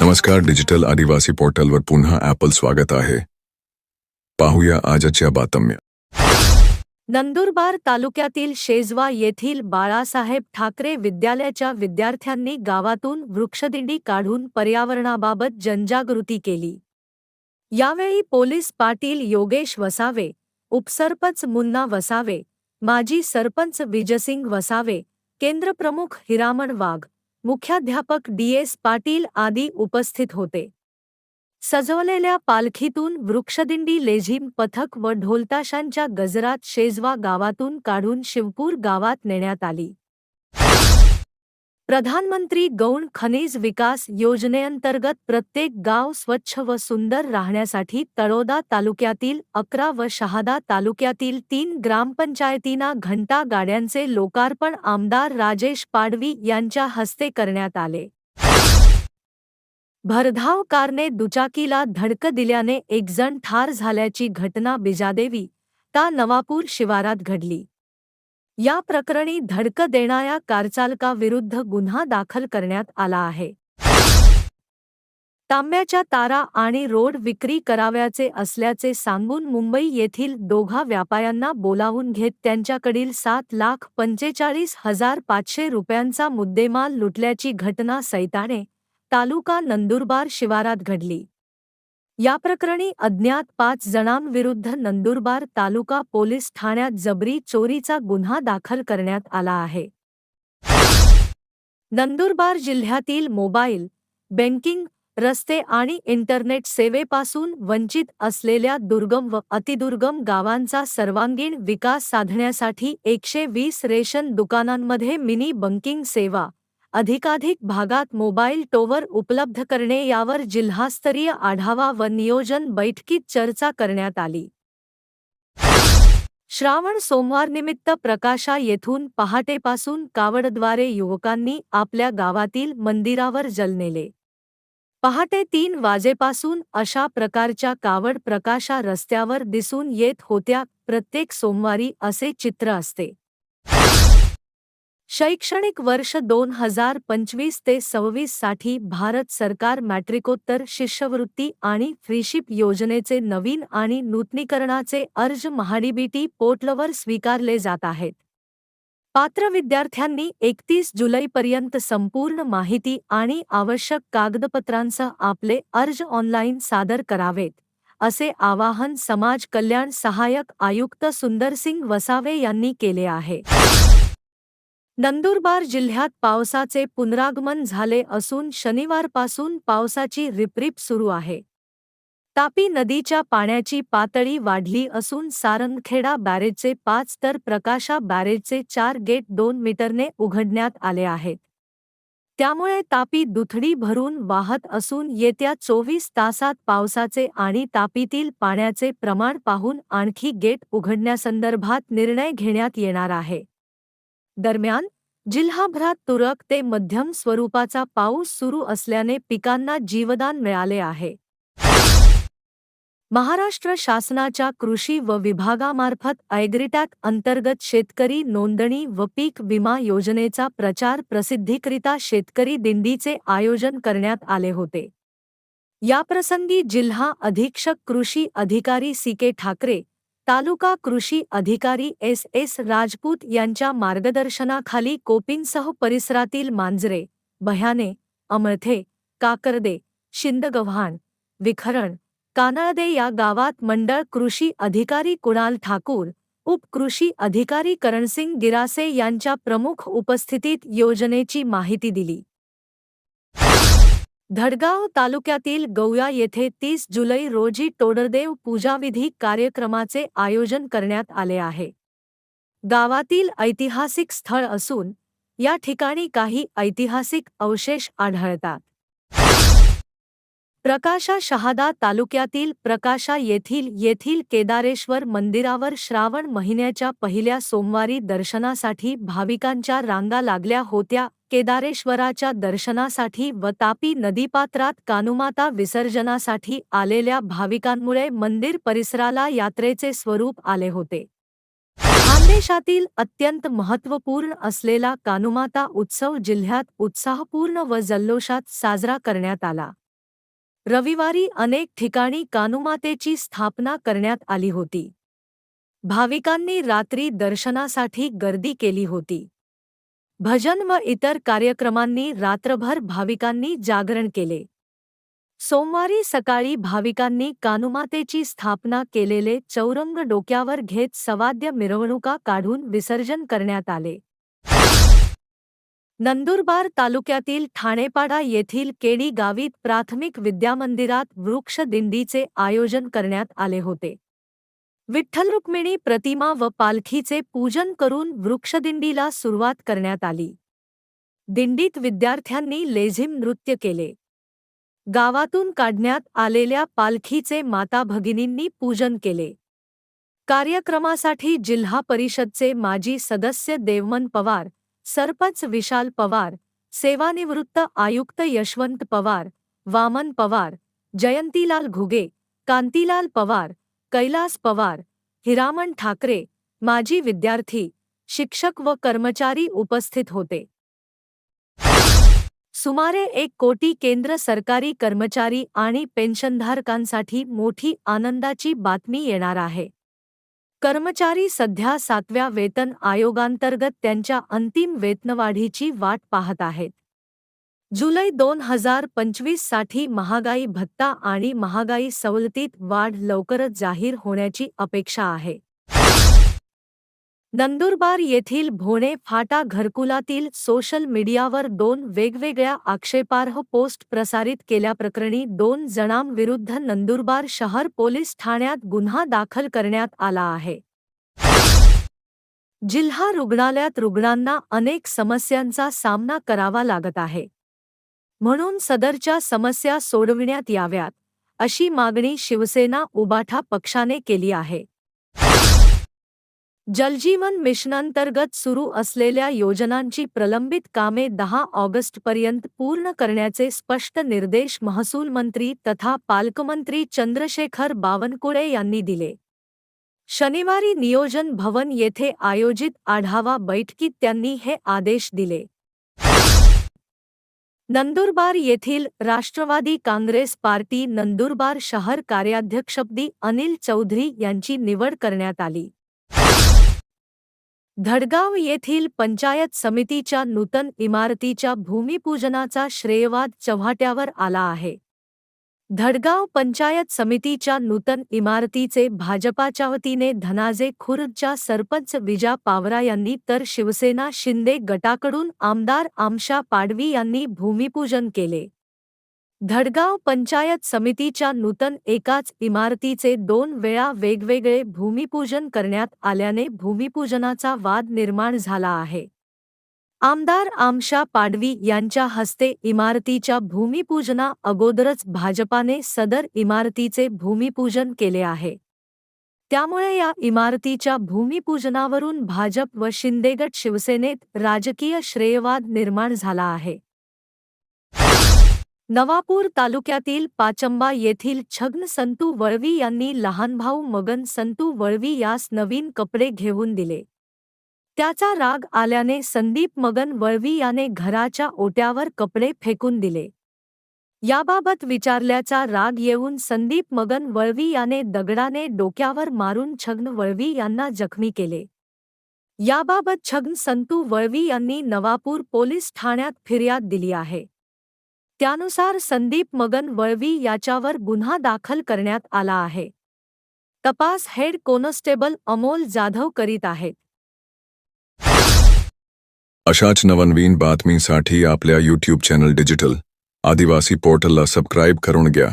नमस्कार डिजिटल आदिवासी पोर्टलवर पुन्हा ॲपल स्वागत आहे. पाहूया आजच्या बातम्या. नंदुरबार तालुक्यातील शेजवा येथील बाळासाहेब ठाकरे विद्यालयाच्या विद्यार्थ्यांनी गावातून वृक्षदिंडी काढून पर्यावरणाबाबत जनजागृती केली. यावेळी पोलीस पाटील योगेश वसावे उपसरपंच मुन्ना वसावे माजी सरपंच विजयसिंग वसावे केंद्रप्रमुख हिरामण वाघ मुख्याध्यापक डी एस पाटील आदी उपस्थित होते. सजवलेल्या पालखीतून वृक्षदिंडी लेझिम पथक व ढोलताशांच्या गजरात शेजवा गावातून काढून शिवपूर गावात नेण्यात आली. प्रधानमंत्री गौण खनिज विकास योजनेअंतर्गत प्रत्येक गाव स्वच्छ व सुंदर राहण्यासाठी तळोदा तालुक्यातील अकरा व शहादा तालुक्यातील तीन ग्रामपंचायतींना घंटा गाड्यांचे लोकार्पण आमदार राजेश पाडवी यांच्या हस्ते करण्यात आले. भरधाव कारने दुचाकीला धडक दिल्याने एकजण ठार झाल्याची घटना बिजादेवी ता नवापूर शिवारात घडली. या प्रकरणी धडक देणाऱ्या कारचालकाविरुद्ध गुन्हा दाखल करण्यात आला आहे. तांब्याच्या तारा आणि रोड विक्री कराव्याचे असल्याचे सांगून मुंबई येथील दोघा व्यापाऱ्यांना बोलावून घेत त्यांच्याकडील सात लाख पंचेचाळीस हजार पाचशे रुपयांचा मुद्देमाल लुटल्याची घटना सैताने तालुका नंदुरबार शिवारात घडली. या प्रकरणी अज्ञात पाच जणांविरुद्ध नंदुरबार तालुका पोलीस ठाण्यात जबरी चोरीचा गुन्हा दाखल करण्यात आला आहे. नंदुरबार जिल्ह्यातील मोबाईल बँकिंग रस्ते आणि इंटरनेट सेवेपासून वंचित असलेल्या दुर्गम व अतिदुर्गम गावांचा सर्वांगीण विकास साधण्यासाठी एकशे वीस रेशन दुकानांमध्ये मिनी बँकिंग सेवा अधिकाधिक भागात मोबाईल टॉवर उपलब्ध करणे यावर जिल्हास्तरीय आढावा व नियोजन बैठकीत चर्चा करण्यात आली. श्रावण सोमवारनिमित्त प्रकाशा येथून पहाटेपासून कावडद्वारे युवकांनी आपल्या गावातील मंदिरावर जल नेले. पहाटे तीन वाजेपासून अशा प्रकारच्या कावड प्रकाशा रस्त्यावर दिसून येत होत्या प्रत्येक सोमवारी असे चित्र असते. शैक्षणिक वर्ष दोन हजार पंचवीस ते सव्वीससाठी भारत सरकार मॅट्रिकोत्तर शिष्यवृत्ती आणि फ्रीशिप योजनेचे नवीन आणि नूतनीकरणाचे अर्ज महाडीबीटी पोर्टलवर स्वीकारले जात आहेत. पात्र विद्यार्थ्यांनी एकतीस जुलैपर्यंत संपूर्ण माहिती आणि आवश्यक कागदपत्रांसह आपले अर्ज ऑनलाईन सादर करावेत असे आवाहन समाज कल्याण सहाय्यक आयुक्त सुंदरसिंग वसावे यांनी केले आहे. नंदुरबार जिल्ह्यात पावसाचे पुनरागमन झाले असून शनिवारपासून पावसाची रिपरिप सुरू आहे. तापी नदीच्या पाण्याची पातळी वाढली असून सारंगखेडा बॅरेजचे पाच तर प्रकाशा बॅरेजचे चार गेट दोन मीटरने उघडण्यात आले आहेत. त्यामुळे तापी दुथडी भरून वाहत असून येत्या चोवीस तासात पावसाचे आणि तापीतील पाण्याचे प्रमाण पाहून आणखी गेट उघडण्यासंदर्भात निर्णय घेण्यात येणार आहे. दरम्यान जिल्हाभरात तुरळक ते मध्यम स्वरूपाचा पाऊस सुरू असल्याने पिकांना जीवदान मिळाले आहे. महाराष्ट्र शासनाच्या कृषी व विभागामार्फत ॲग्रिटॅक अंतर्गत शेतकरी नोंदणी व पीक विमा योजनेचा प्रचार प्रसिद्धीकरिता शेतकरी दिंडीचे आयोजन करण्यात आले होते. याप्रसंगी जिल्हा अधीक्षक कृषी अधिकारी सी के ठाकरे तालुका कृषी अधिकारी एस एस राजपूत यांच्या मार्गदर्शनाखाली कोपिनसह परिसरातील मांजरे भयाने अमळथे काकर्दे शिंदगव्हाण विखरण कानळदे या गावात मंडळ कृषी अधिकारी कुणाल ठाकूर उपकृषी अधिकारी करणसिंग गिरासे यांच्या प्रमुख उपस्थितीत योजनेची माहिती दिली. धडगाव तालुक्यातील गौया येथे तीस जुलै रोजी टोडरदेव पूजाविधी कार्यक्रमाचे आयोजन करण्यात आले आहे. गावातील ऐतिहासिक स्थळ असून या ठिकाणी काही ऐतिहासिक अवशेष आढळतात. प्रकाशा शहादा तालुक्यातील प्रकाशा येथील येथील केदारेश्वर मंदिरावर श्रावण महिन्याच्या पहिल्या सोमवारी दर्शनासाठी भाविकांच्या रांगा लागल्या होत्या. केदारेश्वराच्या दर्शनासाठी व तापी नदीपात्रात कानुमाता विसर्जनासाठी आलेल्या भाविकांमुळे मंदिर परिसराला यात्रेचे स्वरूप आले होते. खानदेशातील अत्यंत महत्त्वपूर्ण असलेला कानुमाता उत्सव जिल्ह्यात उत्साहपूर्ण व जल्लोषात साजरा करण्यात आला. रविवारी अनेक ठिकाणी कानुमातेची स्थापना करण्यात आली होती. भाविकांनी रात्री दर्शनासाठी गर्दी केली होती. भजन व इतर कार्यक्रमांनी रात्रभर भाविकांनी जागरण केले. सोमवारी सकाळी भाविकांनी कानुमातेची स्थापना केलेले चौरंग डोक्यावर घेत सवाद्य मिरवणुका काढून विसर्जन करण्यात आले. नंदुरबार तालुक्यातील ठाणेपाडा येथील केडी गावीत प्राथमिक विद्यामंदिरात वृक्ष दिंडीचे आयोजन करण्यात आले होते. विठ्ठल रुक्मिणी प्रतिमा व पालखीचे पूजन करून वृक्षदिंडीला सुरुवात करण्यात आली. दिंडीत विद्यार्थ्यांनी लेझिम नृत्य केले. गावातून काढण्यात आलेल्या पालखीचे माता भगिनींनी पूजन केले. कार्यक्रमासाठी जिल्हा परिषदचे माजी सदस्य देवमन पवार सरपंच विशाल पवार सेवानिवृत्त आयुक्त यशवंत पवार वामन पवार जयंतीलाल घुगे कांतीलाल पवार कैलास पवार हिरामण ठाकरे माजी विद्यार्थी शिक्षक व कर्मचारी उपस्थित होते. सुमारे एक कोटी केंद्र सरकारी कर्मचारी आणि पेन्शनधारकांसाठी मोठी आनंदाची बातमी येणार आहे. कर्मचारी सध्या सातव्या वेतन आयोगांतर्गत त्यांच्या अंतिम वेतनवाढीची वाट पाहत आहेत. जुलै दोन हजार पंचवीससाठी महागाई भत्ता आणि महागाई सवलतीत वाढ लवकरच जाहीर होण्याची अपेक्षा आहे. नंदुरबार येथील भोणे फाटा घरकुलातील सोशल मीडियावर दोन वेगवेगळ्या आक्षेपार्ह पोस्ट प्रसारित केल्याप्रकरणी दोन जणांविरुद्ध नंदुरबार शहर पोलीस ठाण्यात गुन्हा दाखल करण्यात आला आहे. जिल्हा रुग्णालयात रुग्णांना अनेक समस्यांचा सामना करावा लागत आहे. म्हणून सदरच्या समस्या सोडविण्यात याव्यात अशी मागणी शिवसेना उबाठा पक्षाने केली आहे. जलजीवन मिशनंतर्गत सुरू असलेल्या योजनांची प्रलंबित कामे दहा ऑगस्टपर्यंत पूर्ण करण्याचे स्पष्ट निर्देश महसूल मंत्री तथा पालकमंत्री चंद्रशेखर बावनकुळे यांनी दिले. शनिवारी नियोजन भवन येथे आयोजित आढावा बैठकीत त्यांनी हे आदेश दिले. नंदुरबार येथील राष्ट्रवादी काँग्रेस पार्टी नंदुरबार शहर कार्याध्यक्षपदी अनिल चौधरी यांची निवड करण्यात आली. धडगाव येथील पंचायत समितीच्या नूतन इमारतीच्या भूमिपूजनाचा श्रेयवाद चव्हाट्यावर आला आहे. धडगाव पंचायत समितीच्या नूतन इमारतीचे भाजपाच्या वतीने धनाजे खुर्दच्या सरपंच विजा पावरा यांनी तर शिवसेना शिंदे गटाकडून आमदार आमशा पाडवी यांनी भूमिपूजन केले. धडगाव पंचायत समितीच्या नूतन एकाच इमारतीचे दोन वेळा वेगवेगळे भूमिपूजन करण्यात आल्याने भूमिपूजनाचा वाद निर्माण झाला आहे. आमदार आमशा पाडवी यांच्या हस्ते इमारतीच्या भूमिपूजना अगोदरच भाजपाने सदर इमारतीचे भूमिपूजन केले आहे. त्यामुळे या इमारतीच्या भूमिपूजनावरून भाजप व शिंदेगट शिवसेनेत राजकीय श्रेयवाद निर्माण झाला आहे. नवापूर तालुक्यातील पाचंबा येथील छग्न संतू वळवी यांनी लहान भाऊ मगन संतू वळवी यास नवीन कपडे घेऊन दिले. त्याचा राग आल्याने संदीप मगन वळवी याने घराच्या ओट्यावर कपडे फेकून दिले. याबाबत विचारल्याचा राग येऊन संदीप मगन वळवी याने दगडाने डोक्यावर मारून छग्न वळवी यांना जखमी केले. याबाबत छग्न संतू वळवी यांनी नवापूर पोलीस ठाण्यात फिर्याद दिली आहे. त्यानुसार संदीप मगन वळवी याच्यावर गुन्हा दाखल करण्यात आला आहे. तपास हेड कॉन्स्टेबल अमोल जाधव करीत आहेत. अशाच नवनवीन बातमीसाठी आपल्या यूट्यूब चॅनल डिजिटल आदिवासी पोर्टलला सबस्क्राईब करून घ्या.